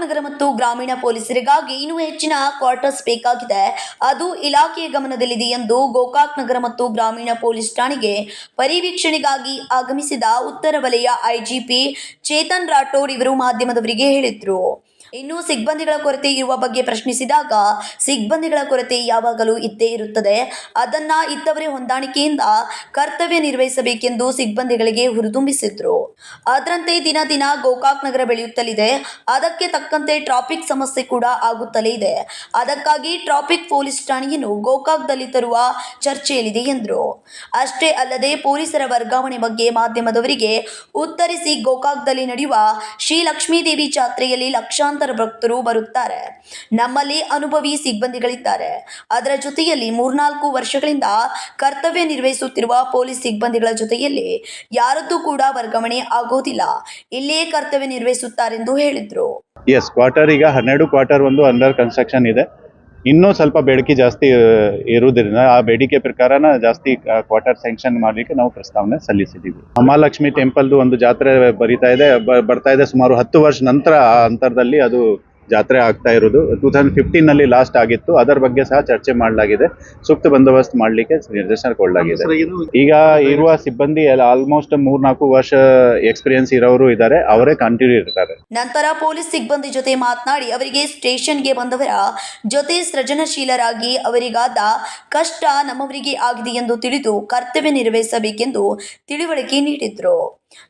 ನಗರ ಮತ್ತು ಗ್ರಾಮೀಣ ಪೊಲೀಸರಿಗಾಗಿ ಇನ್ನೂ ಹೆಚ್ಚಿನ ಕ್ವಾರ್ಟರ್ಸ್ ಬೇಕಾಗಿದೆ. ಅದು ಇಲಾಖೆಯ ಗಮನದಲ್ಲಿದೆ ಎಂದು ಗೋಕಾಕ್ ನಗರ ಮತ್ತು ಗ್ರಾಮೀಣ ಪೊಲೀಸ್ ಠಾಣೆಗೆ ಪರಿವೀಕ್ಷಣೆಗಾಗಿ ಆಗಮಿಸಿದ ಉತ್ತರ ವಲಯ ಐಜಿಪಿ ಚೇತನ್ ರಾಠೋಡ್ ಇವರು ಮಾಧ್ಯಮದವರಿಗೆ ಹೇಳಿದ್ರು. ಇನ್ನು ಸಿಬ್ಬಂದಿಗಳ ಕೊರತೆ ಇರುವ ಬಗ್ಗೆ ಪ್ರಶ್ನಿಸಿದಾಗ ಸಿಬ್ಬಂದಿಗಳ ಕೊರತೆ ಯಾವಾಗಲೂ ಇದ್ದೇ ಇರುತ್ತದೆ. ಅದನ್ನ ಇದ್ದವರೇ ಹೊಂದಾಣಿಕೆಯಿಂದ ಕರ್ತವ್ಯ ನಿರ್ವಹಿಸಬೇಕೆಂದು ಸಿಬ್ಬಂದಿಗಳಿಗೆ ಹುರಿದುಂಬಿಸಿದ್ರು. ಅದರಂತೆ ದಿನ ದಿನ ಗೋಕಾಕ್ ನಗರ ಬೆಳೆಯುತ್ತಲಿದೆ. ಅದಕ್ಕೆ ತಕ್ಕಂತೆ ಟ್ರಾಫಿಕ್ ಸಮಸ್ಯೆ ಕೂಡ ಆಗುತ್ತಲೇ ಇದೆ. ಅದಕ್ಕಾಗಿ ಟ್ರಾಫಿಕ್ ಪೊಲೀಸ್ ಠಾಣೆಯನ್ನು ಗೋಕಾಕ್ದಲ್ಲಿ ತರುವ ಚರ್ಚೆಯಲ್ಲಿದೆ ಎಂದರು. ಅಷ್ಟೇ ಅಲ್ಲದೆ ಪೊಲೀಸರ ವರ್ಗಾವಣೆ ಬಗ್ಗೆ ಮಾಧ್ಯಮದವರಿಗೆ ಉತ್ತರಿಸಿ ಗೋಕಾಕ್ದಲ್ಲಿ ನಡೆಯುವ ಶ್ರೀ ಲಕ್ಷ್ಮೀದೇವಿ ಜಾತ್ರೆಯಲ್ಲಿ ಲಕ್ಷಾಂತರ ಭಕ್ತರು ಬರುತ್ತಾರೆ. ನಮ್ಮಲ್ಲಿ ಅನುಭವಿ ಸಿಬ್ಬಂದಿಗಳಿದ್ದಾರೆ. ಅದರ ಜೊತೆಯಲ್ಲಿ ಮೂರ್ನಾಲ್ಕು ವರ್ಷಗಳಿಂದ ಕರ್ತವ್ಯ ನಿರ್ವಹಿಸುತ್ತಿರುವ ಪೊಲೀಸ್ ಸಿಬ್ಬಂದಿಗಳ ಜೊತೆಯಲ್ಲಿ ಯಾರದ್ದು ಕೂಡ ವರ್ಗಾವಣೆ ಆಗೋದಿಲ್ಲ. ಇಲ್ಲೇ ಕರ್ತವ್ಯ ನಿರ್ವಹಿಸುತ್ತಾರೆಂದು ಹೇಳಿದ್ರು. ಎಸ್ ಕ್ವಾರ್ಟರ್ ಈಗ ಹನ್ನೆರಡು ಕ್ವಾರ್ಟರ್ ಒಂದು ಅಂಡರ್ ಕನ್ಸ್ಟ್ರಕ್ಷನ್ ಇದೆ. ಇನ್ನೂ ಸ್ವಲ್ಪ ಬೇಡಿಕೆ ಜಾಸ್ತಿ ಇರುವುದರಿಂದ ಆ ಬೇಡಿಕೆ ಪ್ರಕಾರನ ಜಾಸ್ತಿ ಕ್ವಾರ್ಟರ್ ಸ್ಯಾಂಕ್ಷನ್ ಮಾಡಲಿಕ್ಕೆ ನಾವು ಪ್ರಸ್ತಾವನೆ ಸಲ್ಲಿಸಿದ್ದೀವಿ. ಮಹಾಲಕ್ಷ್ಮಿ ಟೆಂಪಲ್ದು ಒಂದು ಜಾತ್ರೆ ಬರೀತಾ ಇದೆ ಬರ್ತಾ ಇದೆ ಸುಮಾರು ಹತ್ತು ವರ್ಷ ನಂತರ ಅಂತರದಲ್ಲಿ ಅದು ಜಾತ್ರೆ ಆಗ್ತಾ ಇರೋದು. ಟೂ ತೌಸಂಡ್ ಫಿಫ್ಟೀನಲ್ಲಿ ಲಾಸ್ಟ್ ಆಗಿತ್ತು. ಅದರ ಬಗ್ಗೆ ಸಹ ಚರ್ಚೆ ಮಾಡಲಾಗಿದೆ. ಸೂಕ್ತ ಬಂದೋಬಸ್ತ್ ಮಾಡಲಿಕ್ಕೆ ನಿರ್ದೇಶನ ಕೊಡಲಾಗಿದೆ ಈಗ ಇರುವ ಸಿಬ್ಬಂದಿ ಆಲ್ಮೋಸ್ಟ್ ಮೂರ್ನಾಲ್ಕು ವರ್ಷ ಎಕ್ಸ್ಪೀರಿಯನ್ಸ್ ಇರೋರು ಇದ್ದಾರೆ. ಅವರೇ ಕಂಟಿನ್ಯೂ ಇರ್ತಾರೆ. ನಂತರ ಪೊಲೀಸ್ ಸಿಬ್ಬಂದಿ ಜೊತೆ ಮಾತನಾಡಿ ಅವರಿಗೆ ಸ್ಟೇಷನ್ಗೆ ಬಂದವರ ಜೊತೆ ಸೃಜನಶೀಲರಾಗಿ ಅವರಿಗಾದ ಕಷ್ಟ ನಮ್ಮವರಿಗೆ ಆಗಿದೆ ಎಂದು ತಿಳಿದು ಕರ್ತವ್ಯ ನಿರ್ವಹಿಸಬೇಕೆಂದು ತಿಳಿವಳಿಕೆ ನೀಡಿದ್ರು.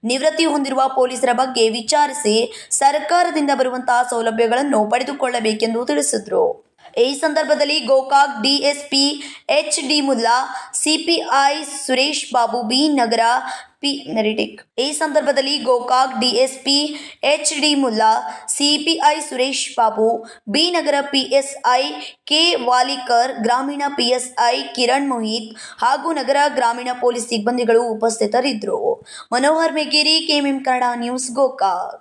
ನಿವೃತ್ತಿ ಹೊಂದಿರುವ ಪೊಲೀಸರ ಬಗ್ಗೆ ವಿಚಾರಿಸಿ ಸರ್ಕಾರದಿಂದ ಬರುವಂತಹ ಸೌಲಭ್ಯಗಳನ್ನು ಪಡೆದುಕೊಳ್ಳಬೇಕೆಂದು ತಿಳಿಸಿದ್ರು. ಈ ಸಂದರ್ಭದಲ್ಲಿ Gokak DSP H D Mulla, CPI Suresh Babu, B Nagar P ಮೆರಿಟಿಕ್ ಈ ಸಂದರ್ಭದಲ್ಲಿ Gokak DSP H D Mulla, CPI Suresh Babu, B Nagar PSI K Walikar, ಗ್ರಾಮೀಣ ಪಿಎಸ್ಐ ಕಿರಣ್ ಮೋಹಿತ್ ಹಾಗೂ ನಗರ ಗ್ರಾಮೀಣ ಪೊಲೀಸ್ ಸಿಬ್ಬಂದಿಗಳು ಉಪಸ್ಥಿತರಿದ್ದರು. Manohar Megeri, KMM Kannada news Gokak.